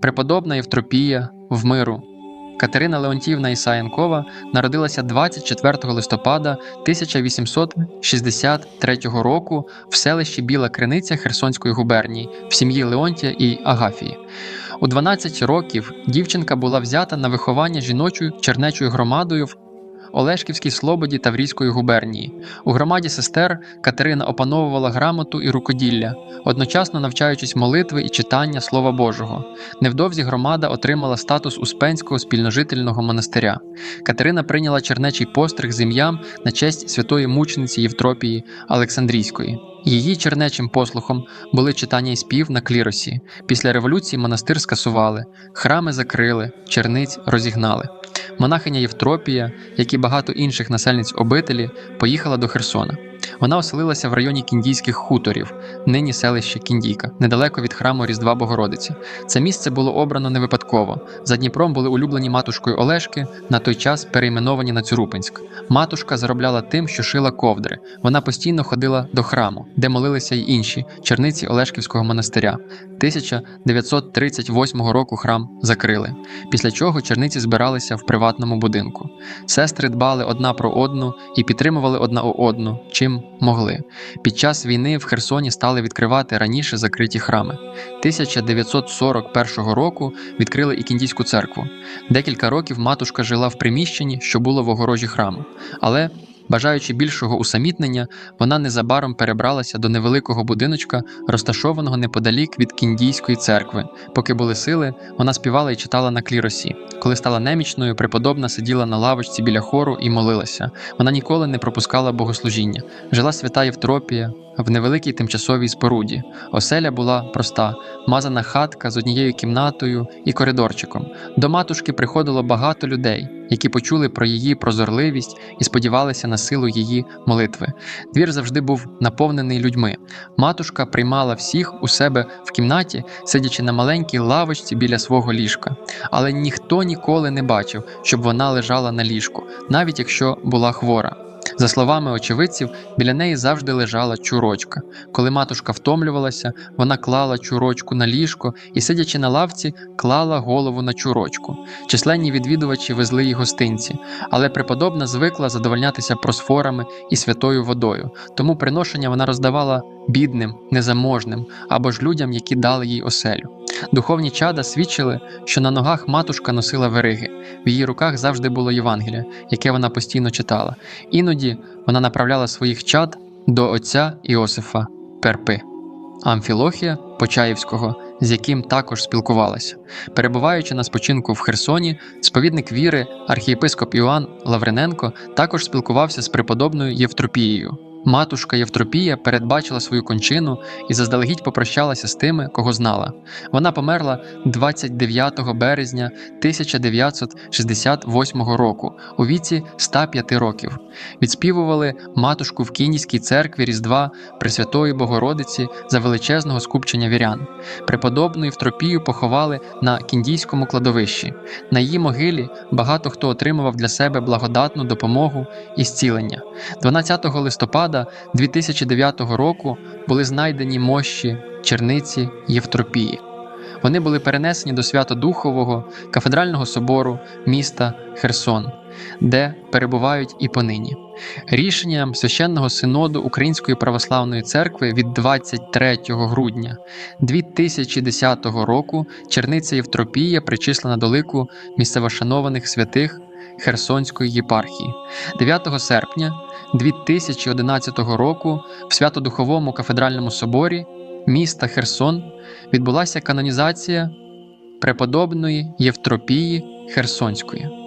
преподобна Євтропія в миру. Катерина Леонтівна Ісаєнкова народилася 24 листопада 1863 року в селищі Біла Криниця Херсонської губернії в сім'ї Леонтія і Агафії. У 12 років дівчинка була взята на виховання жіночою чернечою громадою в Олешківській Слободі Таврійської губернії. У громаді сестер Катерина опановувала грамоту і рукоділля, одночасно навчаючись молитви і читання Слова Божого. Невдовзі громада отримала статус Успенського спільножительного монастиря. Катерина прийняла чернечий постриг з ім'ям на честь святої мучениці Євтропії Олександрійської. Її чернечим послухом були читання і спів на кліросі. Після революції монастир скасували, храми закрили, черниць розігнали. Монахиня Євтропія, як і багато інших насельниць обителі, поїхала до Херсона. Вона оселилася в районі кіндійських хуторів, нині селище Кіндійка, недалеко від храму Різдва Богородиці. Це місце було обрано не випадково. За Дніпром були улюблені матушкою Олешки, на той час перейменовані на Цюрупинськ. Матушка заробляла тим, що шила ковдри. Вона постійно ходила до храму, де молилися й інші черниці Олешківського монастиря. 1938 року храм закрили, після чого черниці збиралися в приватному будинку. Сестри дбали одна про одну і підтримували одна одну, чим могли. Під час війни в Херсоні стали відкривати раніше закриті храми. 1941 року відкрили і Кіндійську церкву. Декілька років матушка жила в приміщенні, що було в огорожі храму. Але, бажаючи більшого усамітнення, вона незабаром перебралася до невеликого будиночка, розташованого неподалік від Кіндійської церкви. Поки були сили, вона співала і читала на кліросі. Коли стала немічною, преподобна сиділа на лавочці біля хору і молилася. Вона ніколи не пропускала богослужіння. Жила свята Євтропія в невеликій тимчасовій споруді. Оселя була проста, мазана хатка з однією кімнатою і коридорчиком. До матушки приходило багато людей, які почули про її прозорливість і сподівалися на силу її молитви. Двір завжди був наповнений людьми. Матушка приймала всіх у себе в кімнаті, сидячи на маленькій лавочці біля свого ліжка. Але ніхто ніколи не бачив, щоб вона лежала на ліжку, навіть якщо була хвора. За словами очевидців, біля неї завжди лежала чурочка. Коли матушка втомлювалася, вона клала чурочку на ліжко і, сидячи на лавці, клала голову на чурочку. Численні відвідувачі везли їй гостинці, але преподобна звикла задовольнятися просфорами і святою водою, тому приношення вона роздавала бідним, незаможним або ж людям, які дали їй оселю. Духовні чада свідчили, що на ногах матушка носила вериги, в її руках завжди було Євангеліє, яке вона постійно читала. Іноді вона направляла своїх чад до отця Іосифа Перпи, Амфілохія Почаївського, з яким також спілкувалася. Перебуваючи на спочинку в Херсоні, сповідник віри, архієпископ Іоанн Лавриненко також спілкувався з преподобною Євтропією. Матушка Євтропія передбачила свою кончину і заздалегідь попрощалася з тими, кого знала. Вона померла 29 березня 1968 року у віці 105 років. Відспівували матушку в Кінійській церкві Різдва Пресвятої Богородиці за величезного скупчення вірян. Преподобну Євтропію поховали на кіндійському кладовищі. На її могилі багато хто отримував для себе благодатну допомогу і зцілення. 12 листопада 2009 року були знайдені мощі черниці Євтропії. Вони були перенесені до Свято-Духового кафедрального собору міста Херсон, де перебувають і понині. Рішенням священного синоду Української православної церкви від 23 грудня 2010 року черниця Євтропія причислена до лику місцевошанованих святих Херсонської єпархії. 9 серпня 2011 року в Свято-Духовому кафедральному соборі міста Херсон відбулася канонізація преподобної Євтропії Херсонської.